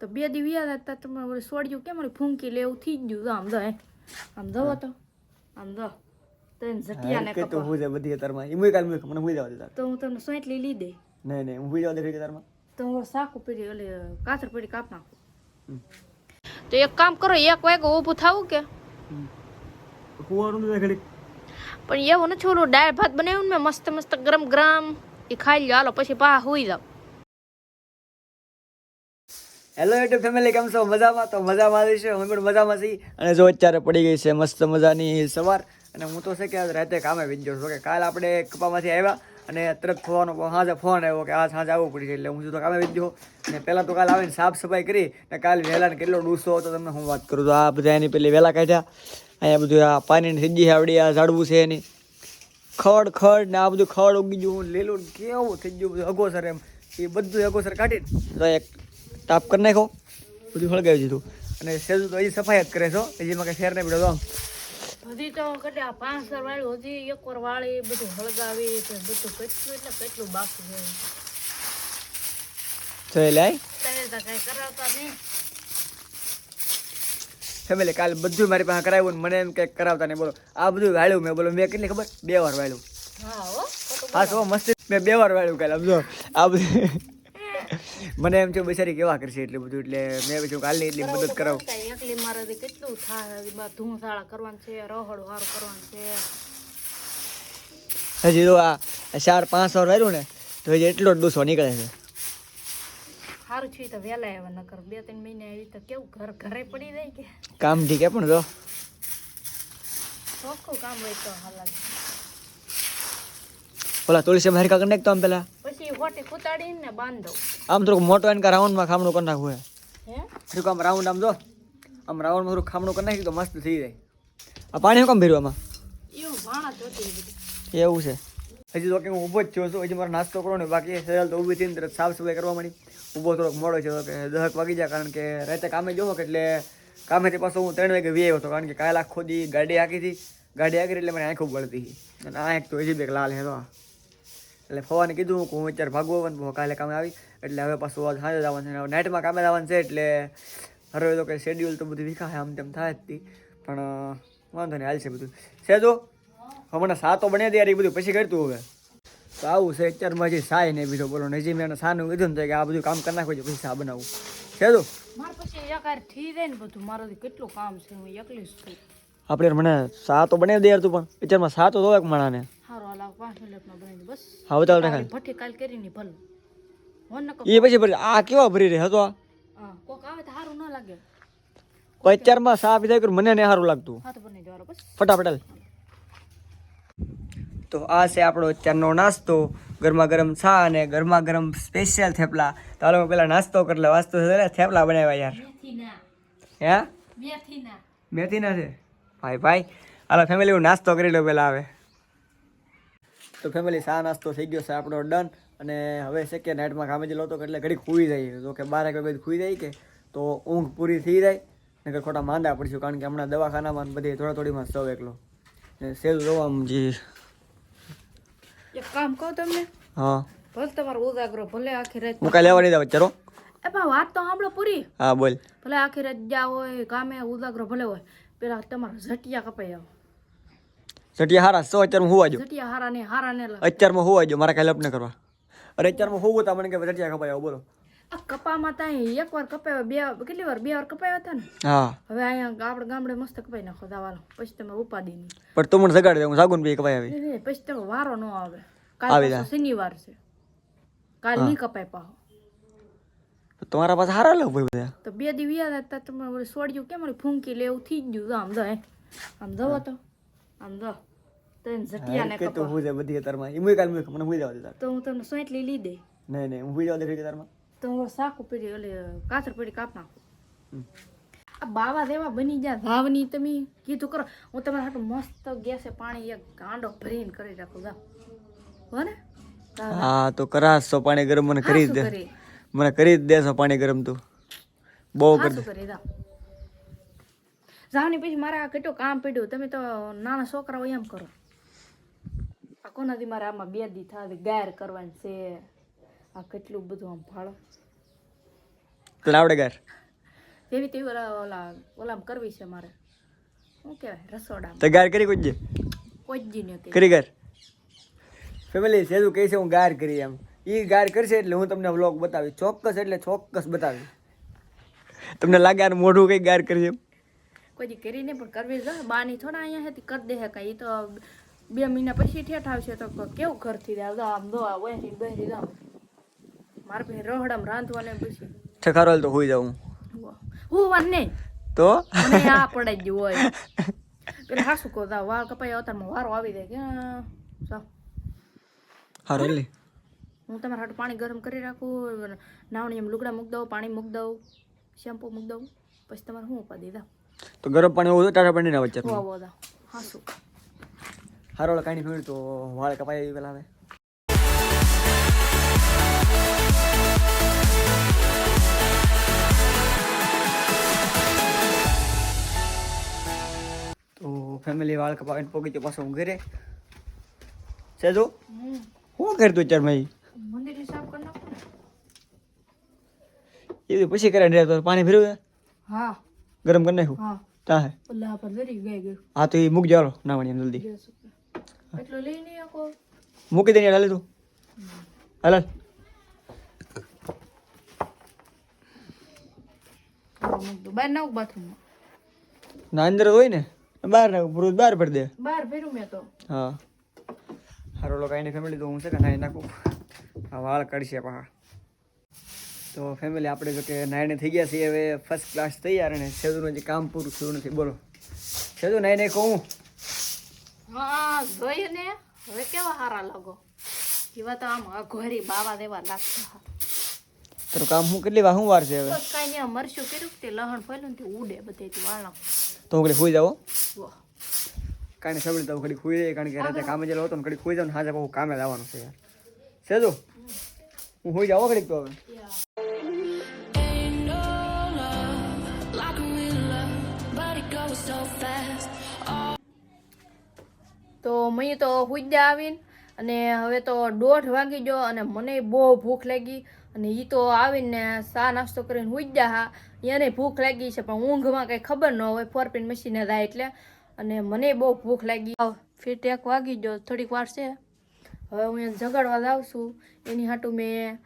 તો બે દી વ્યા હતા તમે ઓલી સોડ્યું કેમ ઓલી ફૂંકી લેવું થઈ ગયું તો આમ જો એ આમ જવો તો. આમ જો તને જટિયા ને કે તો હું છે બધી તારમાં એ મુઈ કાલ મુઈ મને હું જવા દે તો હું તમને સોટલી લઈ દે નહીં નહીં હું જવા દે તારમાં તો હું સાકું પડી ઓલે કાતર પડી કાપ નાખું. તો એક કામ કરો એક વાગે ઊભું થાવું કે? કુવારું તો ઘડી પણ એવું નથી ઓલું દાળ ભાત બનાવ્યું ને મેં મસ્ત મસ્ત ગરમ ગરમ. એ ખાઈ લ્યો હાલો પછી પા હોઈ જાવ. હેલો યુટ્યુબ ફેમિલી કેમ છો? મજામાં? તો મજામાં આવી છે. અમે પણ મજામાં છીએ. અને જો અત્યારે પડી ગઈ છે મસ્ત મજાની સવાર. અને હું તો છે કે રાતે કામે વીજ જાઉં છું. કે કાલ આપણે કપામાંથી આવ્યા અને તરત થવાનો સાંજે ફોન આવ્યો કે આ સાંજે આવવું પડશે એટલે હું તો કામે વીજ જાઉં. અને પહેલાં તો કાલ આવીને સાફ સફાઈ કરી ને કાલ વહેલાને કેટલો ડૂસો હતો તમને હું વાત કરું તો આ બધા એની પેલી વહેલા કાઢ્યા. અહીંયા બધું આ પાણીની સીજી આવડી આ ઝાડવું છે એની. ખડ ખડ ને આ બધું ખડ ઉગી ગયું. લીલું કેવું થઈ ગયું બધું અગોસર એમ. એ બધું અગોસર કાઢીને એક તાપ કરી નાખો બધું સળગાવી દીધું. અને સેજુ તો હજી સફાઈ જ કરે છો હજીમાં કંઈ ફેર નહીં પડ્યો તો હજી તો કેટલા પાંચ સર વાળી હજી એક વાર વાળી બધું હળગાવી બધું કેટલું એટલે કેટલું બાકી છે? કઈ કરાવતા નહીં. ફેમિલી કાલે બધું મારી પાસે કરાવ્યું મને એમ કંઈક કરાવતા નહીં. બોલો આ બધું વાળ્યું મેં. બોલો મેં કેટલી ખબર? બે વાર વાળ્યું. હા હો હા તો મસ્ત. મેં બે વાર વાળ્યું કાલે સમજો. આ બધું મને એમ છે બિચારી કેવા કરશે એટલું બધું એટલે મેં બીજું કાલની એટલી મદદ કરાવ. એકલી મારે કેટલું થાય ધૂમસાળા કરવાનું છે રહડ હાર કરવાનું છે. હજી તો આ ચાર પાંચ વાર વાળ્યું ને તો હજી એટલો જ ડૂસો નીકળે છે. સારું છે તો વહેલા આવ્યા નકર બે ત્રણ મહિને આવી તો કેવું ઘર ઘરે પડી જાય કે? કામ ઠીક પણ તો ચોખ્ખું કામ હોય તો હાલ ઓલા તુલસી બહાર કાઢી નાખતો આમ પેલા. પછી હોટી કૂતાડીને ને બાંધો. આમ થોડુંક મોટો એને રાઉન્ડમાં ખામણું કરી નાખવું હે? થોડુંક આમ રાઉન્ડ આમ જો આમ રાઉન્ડમાં થોડું ખામણું કરી નાખી તો મસ્ત થઈ જાય. આ પાણી શું કામ ભર્યું આમાં? એવું છે. હજી તો કે હું ઊભો જ છું. હજી મારો નાસ્તો કરો ને બાકી સહેલ તો ઊભી થઈને તરત સાફ સફાઈ કરવા માંડી. ઊભો થોડોક મોડો છે તો કે દહક વાગી જાય કારણ કે રાતે કામે જોવો કે એટલે કામેથી પાછો હું ત્રણ વાગે વી આવ્યો હતો કારણ કે કાલ આખો દી ગાડી આખી હતી. ગાડી હાકી એટલે મને આંખો બળતી હતી. અને આ એક તો હજી બેક લાલ હતો એટલે ફવાને કીધું હું અત્યારે ભાગવો પણ કાલે કામે આવી. એટલે હવે પાછું આજ સાંજે જવાનું છે અને નાઇટમાં કામે જવાનું છે એટલે હવે તો કંઈ શેડ્યુલ તો બધું વિખાય આમ તેમ થાય જ તી. પણ વાંધો નહીં હાલશે બધું. છે જો? હમણાં સાતો બને ત્યારે એ બધું પછી કરતું હવે. તો આવું છે અત્યારમાં હજી સાય નહીં બીજો બોલો નજી મેં સાનું કીધું ને કે આ બધું કામ કરી નાખવું છે પછી સા બનાવવું છે તો મારે પછી એકાર થઈ જાય ને બધું મારું કેટલું કામ છે હું એકલી જ છું. આપણે મને સા તો બને દે તું પણ. અત્યારમાં સા તો એક માણાને. સારું હાલ પાંચ મિનિટમાં બનાવી બસ. હવે કાલે ભઠ્ઠી કાલ કરીને ભલે. એ પછી ભરી આ કેવા ભરી રહે હતો આ? કોક આવે તો સારું ના લાગે. કોઈ અત્યારમાં સા પીધા કર્યું મને નહીં સારું લાગતું. હા તો બની જવાનું બસ. ફટાફટ તો આ છે આપણો અત્યારનો નાસ્તો. ગરમા ગરમ છા અને ગરમા ગરમ સ્પેશિયલ થેપલા. તો હાલો પેલા નાસ્તો કરી લે. વાસ્તો છે થેપલા બનાવ્યા યાર. હે? મેથી ના છે? ભાઈ ભાઈ. હાલો ફેમિલી હું નાસ્તો કરી લો પેલા આવે તો ફેમિલી સા નાસ્તો થઈ ગયો છે આપણો ડન અને હવે છે કે નાઇટમાં કામે જ લોતો એટલે ઘડી ખુઈ જાય. તો કે બાર એક વાગે ખુઈ જાય કે તો ઊંઘ પૂરી થઈ જાય. નકર ખોટા માંદા પડશું કારણ કે હમણાં દવાખાનામાં બધી થોડા થોડીમાં સૌ એકલો. સેલ જોવા જે એક કામ કહું તમને? હા. ભલે તમારો ઉજાગરો ભલે આખી રાત હું કાલે લેવા નહીં જાવ ચલો એ પણ વાત તો સાંભળો પૂરી. હા બોલ. ભલે આખી રાત જા હોય કામે ઉજાગરો ભલે હોય પેલા તમારા ઝટિયા કપાઈ આવો. ઝટિયા હારા સો અત્યારમાં હોવા જો ઝટિયા હારા ને હારા ને અત્યારમાં હોવા જો મારા કાલે લપ ન કરવા? અરે અત્યારમાં હોવું તમને કે ખપાય આવો બોલો. આ કપામાં ત્યાં એક વાર કપાયો બે કેટલી વાર? બે વાર કપાયો હતા ને? હા. હવે અહીંયા આપણે ગામડે મસ્ત કપાઈ નાખો દાવાનો પછી તમે ઉપાડી નહીં. પણ તું મને સગાડી દે હું સાગુન બી કપાઈ આવી. પછી તમે વારો ન આવે. કાલ શનિવાર છે. કાલ નહીં કપાય પાહો તમારા પાસે હારા લો ભાઈ બધા? તો બે દી વ્યા હતા તમે સોડ્યું કેમ ફૂંકી લે એવું થઈ ગયું. તો આમ જો આમ જવો તો. આમ જો. તો એને ઝટિયા ને કે તો હું બધી તારમાં કાલ મને જવા દે તો હું તમને સોટલી લઈ દે નહીં નહીં હું જવા દે કે તારમાં તો હું સાકું પડી ઓલી કાતર પડી કાપ નાખું. આ બાવા દેવા બની ગયા ધાવની તમે કીધું કરો. હું તમારા હાટું મસ્ત ગેસે પાણી એક ગાંડો ભરીને કરી રાખું જાઓ હો ને? હા તો કરાશ તો પાણી ગરમ મને કરી દે. મને કરી જ દેશો પાણી ગરમ તું. બહુ કરી જાઓ જાવની પછી મારા કેટલું કામ પડ્યું. તમે તો નાના છોકરાઓ એમ કરો. આ કોનાથી મારે આમાં બે દી થાય ગાયર કરવાની છે. આ કેટલું બધું આમ ફાળો આવડે ગાર જેવી તેવી ઓલા ઓલા ઓલામ કરવી છે મારે. શું કહેવાય રસોડા તો ગાર કરી કોઈ કોઈ ને કરી. ગાર ફેમિલી સેજુ કહે છે હું ગાર કરી એમ એ ગાર કરશે એટલે હું તમને વ્લોગ બતાવી ચોક્કસ એટલે ચોક્કસ બતાવી તમને લાગે આ મોઢું કંઈક ગાર કરી એમ? કોઈ કરી નહીં પણ કરવી જ બાની થોડા અહીંયા હતી કરી દે કાંઈ. એ તો બે મહિના પછી ઠેઠ આવશે તો કેવું ઘરથી જો આમ દો ઓયથી બેરી દો મારે પછી રોહડામાં રાંધવાને પછી. ઠકારો તો હોઈ જાઉં. હું વાત નહીં. તો? મને આ પડે જ હોય. પેલા હાસુ કહો તા વાળ કપાઈ અવતારમાં વારો આવી જાય. કે આ, હારો લે હું તમારા હાટું પાણી ગરમ કરી રાખું નાવણી એમ લુગડા મૂક દઉં પાણી મૂક દઉં શેમ્પુ મૂક દઉં. પછી તમારે શું ઉપાદી દા તો ગરમ પાણી હોવું ટાટા પાણી ના વચ્ચે હું દા હાસુ. હારો કાઢી ફેર તો વાળ કપાઈ આવી પેલા હવે. તો ફેમિલી વાળ કપાવીને પોગી તો પાછો હું ઘરે. સેજો? શું કરતું ચાર ભાઈ? એ પછી કરે ને તો પાણી ભર્યું હા. ગરમ કરી નાખ્યું? હા. તા હે ઓલા પર ગઈ ગયું હા તો એ મૂક હાલો ના વળી જલ્દી. એટલો લઈ નહીં મૂકી દે હાલે તું હાલ. બહાર નાખ બાથરૂમમાં ના અંદર હોય ને બહાર નાખું પૂરું બહાર ભરી દે બહાર મેં તો હા હારો લોકો આઈને ફેમિલી તો હું છે કે નાઈ નાખું આ વાળ કાઢશે પા તો ફેમિલી આપણે જો કે નાઈને થઈ ગયા છીએ હવે ફર્સ્ટ ક્લાસ તૈયાર અને સેદુનું જે કામ પૂરું થયું નથી બોલો સેદુ નાઈને કહું હા જોઈએ ને હવે કેવા હારા લાગો? એવા તો આમ અઘોરી બાવા દેવા લાગતા તારું કામ હું કેટલી વાર હું વાર છે હવે? કઈ નહીં મરશું કર્યું તે લહણ ફેલું તે ઉડે બધેથી વાળા. તો હું ઘડી ખુઈ જાવ કાંઈ સાંભળી તો ખાલી ખુઈ જાય કારણ કે રાતે કામે જેલો હતો ને ઘડી ખુઈ જાવ ને હાજે બહુ કામે લાવવાનું છે યાર. સેજો હું હોઈ જાવ ઘડીક તો હવે. તો મેં તો હુજ્જા આવીને અને હવે તો દોઢ વાગી ગયો અને મને બહુ ભૂખ લાગી અને એ તો આવીને સા નાસ્તો કરીને હુજ્જા હા એને ભૂખ લાગી છે પણ ઊંઘમાં કંઈ ખબર ન હોય ફોરપીન મશીને થાય એટલે. અને મને બહુ ભૂખ લાગી. ફિટ એક વાગી ગયો થોડીક વાર છે. હવે હું એને જગાડવા જાઉં છું. એની હાટું મેં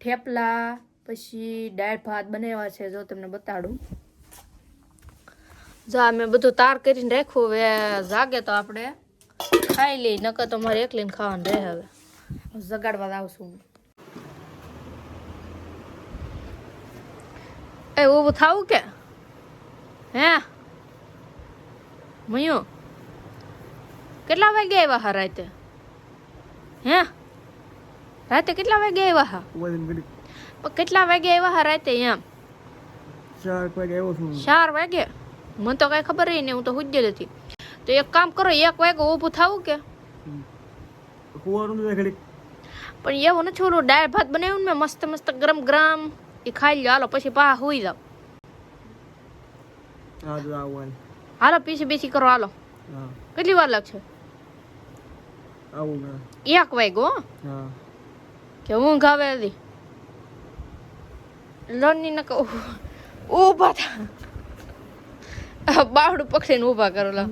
થેપલા પછી દાળ ભાત બનાવ્યા છે જો તમને બતાડું. જા મેં બધું તાર કરીને રાખ્યું હવે જાગે તો આપણે. ખાઈ લે નકર તો મારે એકલીને ખાવાનું રહે હવે. જગાડવા આવશું એ ઊભું થાવું કે? હે? મયું? કેટલા વાગે આવ્યા હા રાતે? હે? રાતે કેટલા વાગે આવ્યા હા? પણ કેટલા વાગે આવ્યા હા રાતે એમ? ચાર વાગે આવ્યો છું ચાર વાગે? મને તો કઈ ખબર નહીં હું તો હુજ્જે હતી તો એક કામ કરો એક વાગે ઊભું થાવું કે? કુવાનું ઘડીક? પણ એવું નથી ઓલું દાળ ભાત બનાવ્યું ને મસ્ત મસ્ત ગરમ ગરમ એ ખાઈ લો હાલો પછી પા હોઈ જાવ હાલો પીસી પીસી કરો હાલો. કેટલી વાર લાગશે? એક વાગ્યો કે ઊંઘ આવે હતી લોનની ન કહું ઊભા થા બાવડું પકડીને ઊભા કરો લા.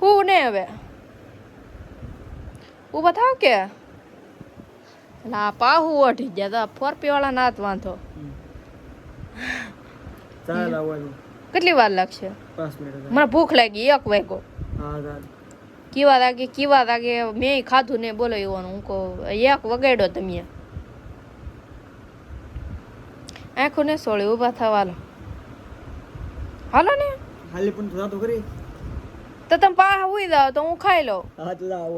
હું ને હવે? ઊભા થાવ કે? ના પાહુ ઓઢી ગયા તા. ફોરપી વાળા નાત વાંધો. કેટલી વાર લાગશે? મને ભૂખ લાગી એક વાગ્યો. કીવા લાગે કીવા લાગે મેં ખાધું ને બોલો એવું હું કહું એક વગાડ્યો તમે. આંખો ને સોળી ઊભા થવાલો હાલો ને. હાલી પણ તો તો કરી તો તમે પા હુઈ જાઓ તો હું ખાઈ લઉં. હા તો આવો.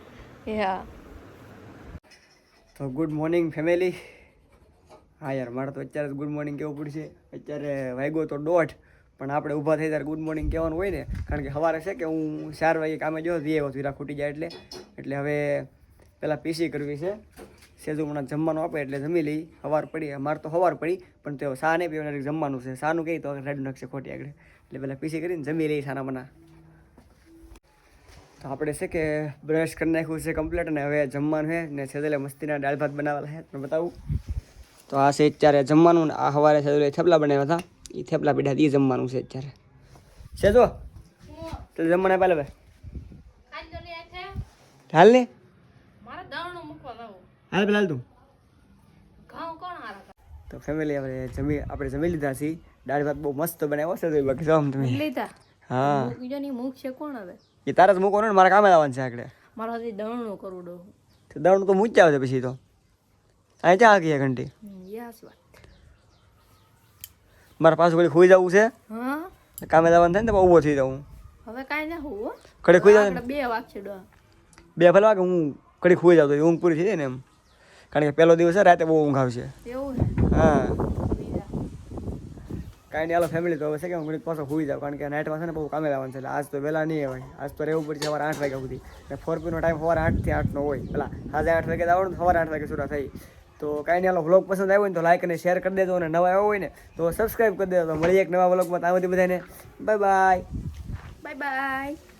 યા તો ગુડ મોર્નિંગ ફેમિલી હા યાર મારે તો અત્યારે ગુડ મોર્નિંગ કહેવું પડશે. અત્યારે વાગ્યો તો દોઢ પણ આપણે ઊભા થઈ ત્યારે ગુડ મોર્નિંગ કહેવાનું હોય ને. કારણ કે સવારે છે કે હું ચાર વાગે કામે જો દે આવ્યો હીરા ખૂટી જાય એટલે. એટલે હવે પહેલાં પીસી કરવી છે. સેજુ હમણાં જમવાનું આપે એટલે જમી લઈ. સવાર પડી અમારે તો સવાર પડી પણ તેઓ સા નહીં પીવાના જમવાનું છે. સાનું કહી તો રેડ નાખશે ખોટી આગળ. એટલે પહેલાં પીસી કરીને જમી લઈ સાના મના. તો આપણે છે કે બ્રશ કરી નાખ્યું છે કમ્પ્લીટ અને હવે જમવાનું છે ને છેલ્લે મસ્તીના દાળ ભાત બનાવેલા છે. તમને બતાવું. તો આ છે અત્યારે જમવાનું ને આ સવારે છે ઓલા થેપલા બનાવ્યા હતા. એ થેપલા હતા, એ જમવાનું છે અત્યારે. છે જો તો જમવાના પહેલા હાલ ને મારે દાણું મૂકવા જવું હાલ પેલા તું. તો ફેમિલી આપણે જમી આપણે જમી લીધા છીએ. દાળ ભાત બહુ મસ્ત બનાવ્યો છે તો બાકી જાઓ તમે. લીધા? હા. બીજાની મુખ છે કોણ હવે? એ તારે જ મૂકવાનું ને મારા કામે આવવાનું છે આગળ. મારા હજી દણનું કરું ડો તો દાળનું તો મૂકી આવે છે પછી તો. અહીં ક્યાં આગી ઘંટી? યસ વાત. મારા પાછું કોઈ ખોઈ જવું છે. હા? કામે જવાનું થાય ને તો ઊભો થઈ જાઉં. હવે કાંઈ ના હોવું હો. ઘડી ખોઈ જાવ બે વાગ છે ડો બે ભલે વાગે હું ઘડી ખોઈ જાવ તો ઊંઘ પૂરી થઈ જાય ને એમ. કારણ કે પહેલો દિવસ છે રાતે બહુ ઊંઘ આવશે. હા. કાંઈ નહીં હાલો ફેમિલી તો હવે છે કે હું પાછો હોઈ જાઉં કારણ કે નાઇટમાં છે ને બહુ કામે લાવવાનું છે એટલે આજ તો વહેલા નહીં હોય. આજ તો રહેવું પડશે સવારે આઠ વાગ્યા સુધી. અને ફોર પીનો ટાઈમ સવારે આઠથી આઠનો હોય. પેલા સાંજે આઠ વાગે આવવાનું સવારે આઠ વાગે સુરા થઈ. તો કાંઈ નહીં હાલો વ્લોગ પસંદ આવ્યો ને તો લાઈક અને શેર કરી દેજો અને નવા આવ્યો હોય ને તો સબસ્ક્રાઈબ કરી દેજો. તો મળીએ એક નવા વ્લોગમાં ત્યાં બધી બધાને બાય બાય બાય બાય